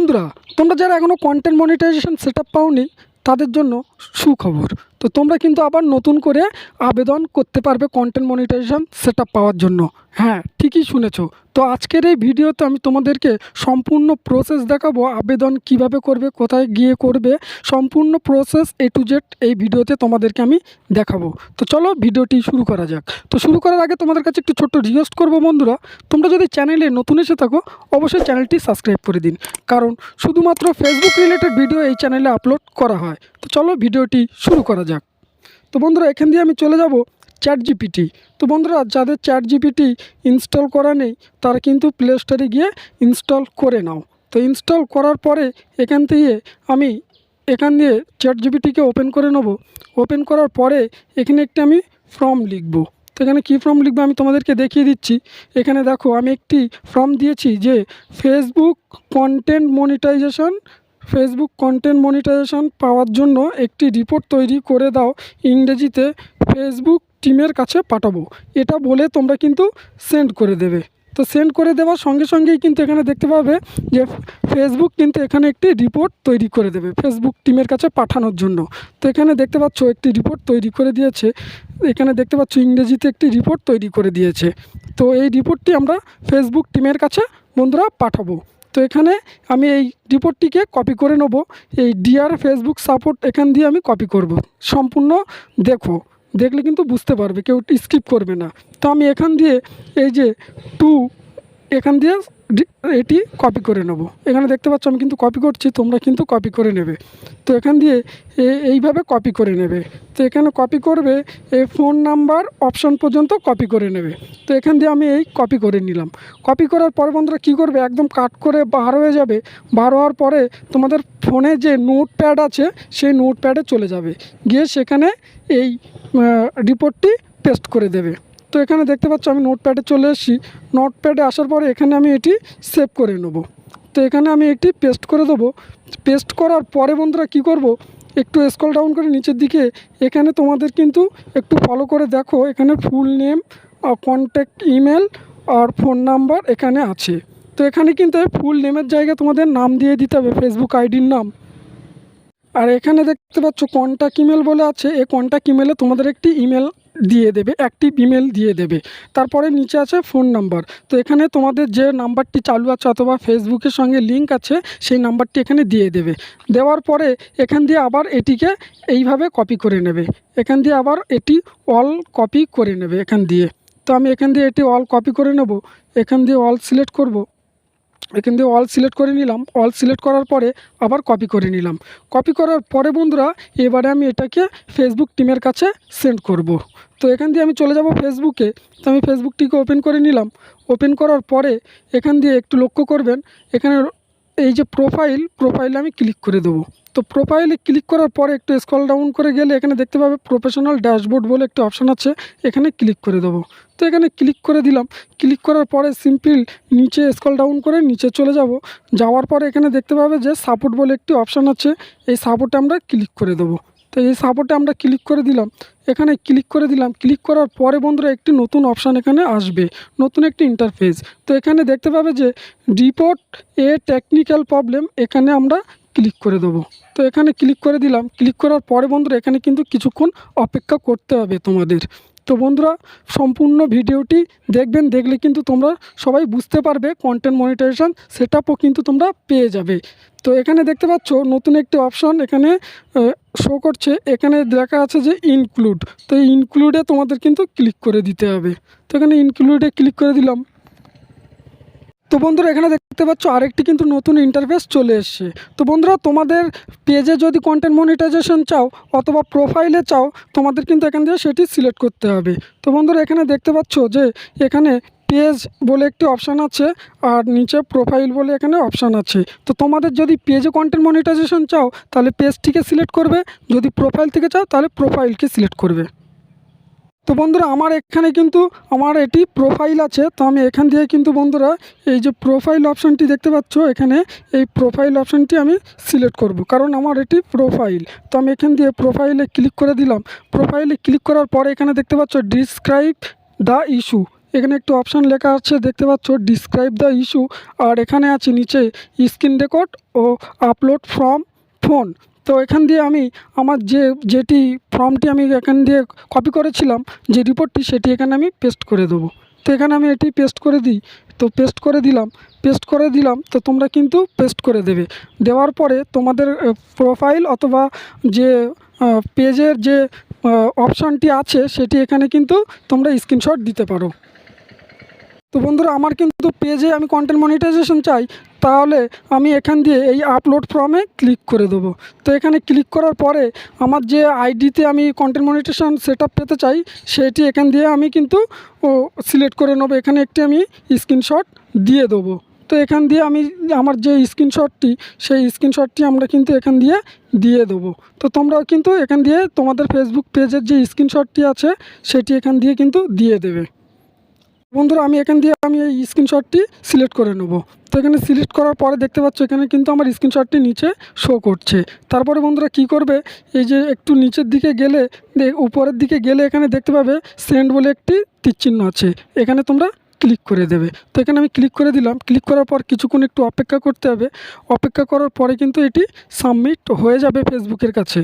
বন্ধুরা তোমরা যারা এখনও কন্টেন্ট মনিটাইজেশন সেট আপ পাওনি তাদের জন্য সুখবর। তো তোমরা কিন্তু আবার নতুন করে আবেদন করতে পারবে কন্টেন্ট মনিটাইজেশন সেট পাওয়ার জন্য। হ্যাঁ ঠিকই শুনেছো। তো আজকের এই ভিডিওতে আমি তোমাদেরকে সম্পূর্ণ প্রসেস দেখাবো, আবেদন কীভাবে করবে, কোথায় গিয়ে করবে, সম্পূর্ণ প্রসেস এ টু জেড এই ভিডিওতে তোমাদেরকে আমি দেখাবো। তো চলো ভিডিওটি শুরু করা যাক। তো শুরু করার আগে তোমাদের কাছে একটু ছোট্ট রিকোয়েস্ট করব বন্ধুরা। তোমরা যদি চ্যানেলে নতুন এসে থাকো, অবশ্যই চ্যানেলটি সাবস্ক্রাইব করে দিন। কারণ শুধুমাত্র ফেসবুক রিলেটেড ভিডিও এই চ্যানেলে আপলোড করা হয়। তো চলো ভিডিওটি শুরু করা যাক। তো বন্ধুরা, এখান দিয়ে আমি চলে যাব চ্যাট জিপিটি তো বন্ধুরা, যাদের চ্যাট জিপিটি ইনস্টল করা নেই, তারা কিন্তু প্লে স্টোরে গিয়ে ইনস্টল করে নাও। তো ইনস্টল করার পরে এখান থেকে আমি এখান দিয়ে চ্যাট জিপিটিকে ওপেন করে নেব। ওপেন করার পরে এখানে একটি আমি ফর্ম লিখব। তো এখানে কী ফর্ম লিখব আমি তোমাদেরকে দেখিয়ে দিচ্ছি। এখানে দেখো, আমি একটি ফর্ম দিয়েছি যে Facebook content monetisation Facebook content monetisation পাওয়ার জন্য একটি রিপোর্ট তৈরি করে দাও, ইংরেজিতে ফেসবুক টিমের কাছে পাঠাবো। এটা বলে তোমরা কিন্তু সেন্ড করে দেবে। তো সেন্ড করে দেওয়ার সঙ্গে সঙ্গেই কিন্তু এখানে দেখতে পাবে যে ফেসবুক কিন্তু এখানে একটি রিপোর্ট তৈরি করে দেবে, ফেসবুক টিমের কাছে পাঠানোর জন্য। তো এখানে দেখতে পাচ্ছ একটি রিপোর্ট তৈরি করে দিয়েছে। এখানে দেখতে পাচ্ছ ইংরেজিতে একটি রিপোর্ট তৈরি করে দিয়েছে। তো এই রিপোর্টটি আমরা ফেসবুক টিমের কাছে বন্ধুরা পাঠাবো। তো এখানে আমি এই রিপোর্টটিকে কপি করে নেব। এই ডিআর ফেসবুক সাপোর্ট এখান দিয়ে আমি কপি করব। সম্পূর্ণ দেখো। দেখলে কিন্তু বুঝতে পারবে, কেউ স্কিপ করবে না। তো আমি এখান দিয়ে এই যে টু এখান দিয়ে এটি কপি করে নেব। এখানে দেখতে পাচ্ছ আমি কিন্তু কপি করছি, তোমরা কিন্তু কপি করে নেবে। তো এখান দিয়ে এইভাবে কপি করে নেবে। তো এখানে কপি করবে এই ফোন নাম্বার অপশন পর্যন্ত কপি করে নেবে। তো এখান দিয়ে আমি এই কপি করে নিলাম। কপি করার পরে বন্ধুরা কী করবে? একদম কাট করে বার হয়ে যাবে। বার হওয়ার পরে তোমাদের ফোনে যে নোট প্যাড আছে, সেই নোট প্যাডে চলে যাবে। গিয়ে সেখানে এই রিপোর্টটি পেস্ট করে দেবে। তো এখানে দেখতে পাচ্ছ আমি নোটপ্যাডে চলে এসেছি। নোটপ্যাডে আসার পরে এখানে আমি এটি সেভ করে নেব। তো এখানে আমি একটি পেস্ট করে দেবো। পেস্ট করার পরে বন্ধুরা কি করব? একটু স্কল ডাউন করে নিচের দিকে। এখানে তোমাদের কিন্তু একটু ফলো করে দেখো। এখানে ফুল নেম আর কন্ট্যাক্ট ইমেল আর ফোন নাম্বার এখানে আছে। তো এখানে কিন্তু ফুল নেমের জায়গায় তোমাদের নাম দিয়ে দিতে হবে। ফেসবুক আইডির নাম। আর এখানে দেখতে পাচ্ছ কন্ট্যাক্ট ইমেল বলে আছে। এই কন্ট্যাক্ট ইমেলে তোমাদের একটি ইমেল দিয়ে দেবে অ্যাক্টিভ ইমেল দিয়ে দেবে। তারপরে নিচে আছে ফোন নাম্বার। তো এখানে তোমাদের যে নাম্বারটি চালু আছে অথবা ফেসবুকের সঙ্গে লিঙ্ক আছে, সেই নাম্বারটি এখানে দিয়ে দেবে। দেওয়ার পরে এখান দিয়ে আবার এটিকে এইভাবে কপি করে নেবে। এখান দিয়ে আবার এটি অল কপি করে নেবে এখান দিয়ে। তো আমি এখান দিয়ে এটি অল কপি করে নেব। এখান দিয়ে অল সিলেক্ট করব। এখান দিয়ে অল সিলেক্ট করে নিলাম। অল সিলেক্ট করার পরে আবার কপি করে নিলাম। কপি করার পরে বন্ধুরা, এবারে আমি এটাকে ফেসবুক টিমের কাছে সেন্ড করব। তো এখান দিয়ে আমি চলে যাব ফেসবুকে তো আমি ফেসবুকটিকে ওপেন করে নিলাম। ওপেন করার পরে এখান দিয়ে একটু লক্ষ্য করবেন, এখানে এই যে প্রোফাইল প্রোফাইলে আমি ক্লিক করে দেবো। তো প্রোফাইলে ক্লিক করার পরে একটু স্ক্রল ডাউন করে গেলে এখানে দেখতে পাবে প্রফেশনাল ড্যাশবোর্ড বলে একটি অপশান আছে, এখানে ক্লিক করে দেবো। তো এখানে ক্লিক করে দিলাম। ক্লিক করার পরে সিম্পল নিচে স্ক্রল ডাউন করে নিচে চলে যাব। যাওয়ার পরে এখানে দেখতে পাবে যে সাপোর্ট বলে একটি অপশান আছে, এই সাপোর্টে আমরা ক্লিক করে দেবো। তো এই সাপোর্টে আমরা ক্লিক করে দিলাম। এখানে ক্লিক করে দিলাম। ক্লিক করার পরে বন্ধুরা একটি নতুন অপশান এখানে আসবে, নতুন একটি ইন্টারফেস তো এখানে দেখতে পাবে যে রিপোর্ট এ টেকনিক্যাল প্রবলেম এখানে আমরা ক্লিক করে দেবো। তো এখানে ক্লিক করে দিলাম। ক্লিক করার পরে বন্ধুরা, এখানে কিন্তু কিছুক্ষণ অপেক্ষা করতে হবে তোমাদের। তো বন্ধুরা, সম্পূর্ণ ভিডিওটি দেখবেন, দেখলে কিন্তু তোমরা সবাই বুঝতে পারবে কন্টেন্ট মনিটাইজেশন সেট কিন্তু তোমরা পেয়ে যাবে। তো এখানে দেখতে পাচ্ছ, নতুন একটি অপশন এখানে শো করছে। এখানে দেখা আছে যে ইনক্লুড তো ইনক্লুডে তোমাদের কিন্তু ক্লিক করে দিতে হবে। তো এখানে ইনক্লুডে ক্লিক করে দিলাম। তো বন্ধুরা, এখানে দেখতে পাচ্ছ আরেকটি কিন্তু নতুন ইন্টারফেস চলে এসছে। তো বন্ধুরা, তোমাদের পেজে যদি কন্টেন্ট মনিটাইজেশন চাও অথবা প্রোফাইলে চাও, তোমাদের কিন্তু এখান থেকে সেটি সিলেক্ট করতে হবে। তো বন্ধুরা, এখানে দেখতে পাচ্ছ যে এখানে পেজ বলে একটি অপশান আছে আর নিচে প্রোফাইল বলে এখানে অপশান আছে। তো তোমাদের যদি পেজে কন্টেন্ট মনিটাইজেশন চাও, তাহলে পেজটিকে সিলেক্ট করবে। যদি প্রোফাইল থেকে চাও, তাহলে প্রোফাইলকে সিলেক্ট করবে। তো বন্ধুরা, আমার এখানে কিন্তু আমার এটি প্রোফাইল আছে, তো আমি এখান দিয়ে কিন্তু বন্ধুরা, এই যে প্রোফাইল অপশানটি দেখতে পাচ্ছ, এখানে এই প্রোফাইল অপশানটি আমি সিলেক্ট করব, কারণ আমার এটি প্রোফাইল তো আমি এখান দিয়ে প্রোফাইলে ক্লিক করে দিলাম প্রোফাইলে ক্লিক করার পরে এখানে দেখতে পাচ্ছ ডিসক্রাইব দ্য ইস্যু এখানে একটু অপশান লেখা আছে, দেখতে পাচ্ছ ডিসক্রাইব দ্য ইস্যু আর এখানে আছে নিচে স্ক্রিন রেকর্ড ও আপলোড ফ্রম ফোন তো এখান দিয়ে আমি আমার যে, যেটি ফর্মটি আমি এখান দিয়ে কপি করেছিলাম, যে রিপোর্টটি সেটি এখানে আমি পেস্ট করে দেবো। তো এখানে আমি এটি পেস্ট করে দিই। তো পেস্ট করে দিলাম। পেস্ট করে দিলাম, তো তোমরা কিন্তু পেস্ট করে দেবে। দেওয়ার পরে তোমাদের প্রোফাইল অথবা যে পেজের যে অপশানটি আছে, সেটি এখানে কিন্তু তোমরা স্ক্রিনশট দিতে পারো। তো বন্ধুরা, আমার কিন্তু পেজে আমি কন্টেন্ট মনিটাইজেশন চাই, তাহলে আমি এখান দিয়ে এই আপলোড ফর্মে ক্লিক করে দেবো। তো এখানে ক্লিক করার পরে আমার যে আইডিতে আমি কন্টেন্ট মনিটাইজেশন সেট পেতে চাই, সেটি এখান দিয়ে আমি কিন্তু ও সিলেক্ট করে নেব। এখানে একটি আমি স্ক্রিনশট দিয়ে দেবো। তো এখান দিয়ে আমি আমার যে স্ক্রিনশটটি সেই স্ক্রিনশটটি আমরা কিন্তু এখান দিয়ে দিয়ে দেবো। তো তোমরাও কিন্তু এখান দিয়ে তোমাদের ফেসবুক পেজের যে স্ক্রিনশটটি আছে, সেটি এখান দিয়ে কিন্তু দিয়ে দেবে। বন্ধুরা, আমি এখান দিয়ে আমি এই স্ক্রিনশটটি সিলেক্ট করে নেব। তো এখানে সিলেক্ট করার পরে দেখতে পাচ্ছ, এখানে কিন্তু আমার স্ক্রিনশটটি নিচে শো করছে। তারপরে বন্ধুরা কি করবে, এই যে একটু নিচের দিকে গেলে উপরের দিকে গেলে এখানে দেখতে পাবে সেন্ড বলে একটি তীরচিহ্ন আছে। এখানে তোমরা ক্লিক করে দেবে। তো এখানে আমি ক্লিক করে দিলাম। ক্লিক করার পর কিছুক্ষণ একটু অপেক্ষা করতে হবে। অপেক্ষা করার পরে কিন্তু এটি সাবমিট হয়ে যাবে ফেসবুকের কাছে।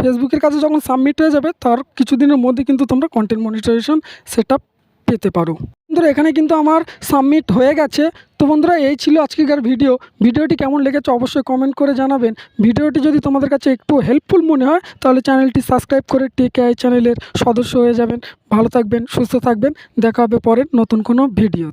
ফেসবুকের কাছে যখন সাবমিট হয়ে যাবে, তার কিছুদিনের মধ্যে কিন্তু তোমরা কন্টেন্ট মনিটাইজেশন সেট পেতে পারো। বন্ধুরা, এখানে কিন্তু আমার সাবমিট হয়ে গেছে। তো বন্ধুরা, এই ছিল আজকেকার ভিডিও ভিডিওটি কেমন লেগেছে অবশ্যই কমেন্ট করে জানাবেন। ভিডিওটি যদি তোমাদের কাছে একটু হেল্পফুল মনে হয়, তাহলে চ্যানেলটি সাবস্ক্রাইব করে টেকে চ্যানেলের সদস্য হয়ে যাবেন। ভালো থাকবেন, সুস্থ থাকবেন। দেখা হবে পরের নতুন কোনো ভিডিওতে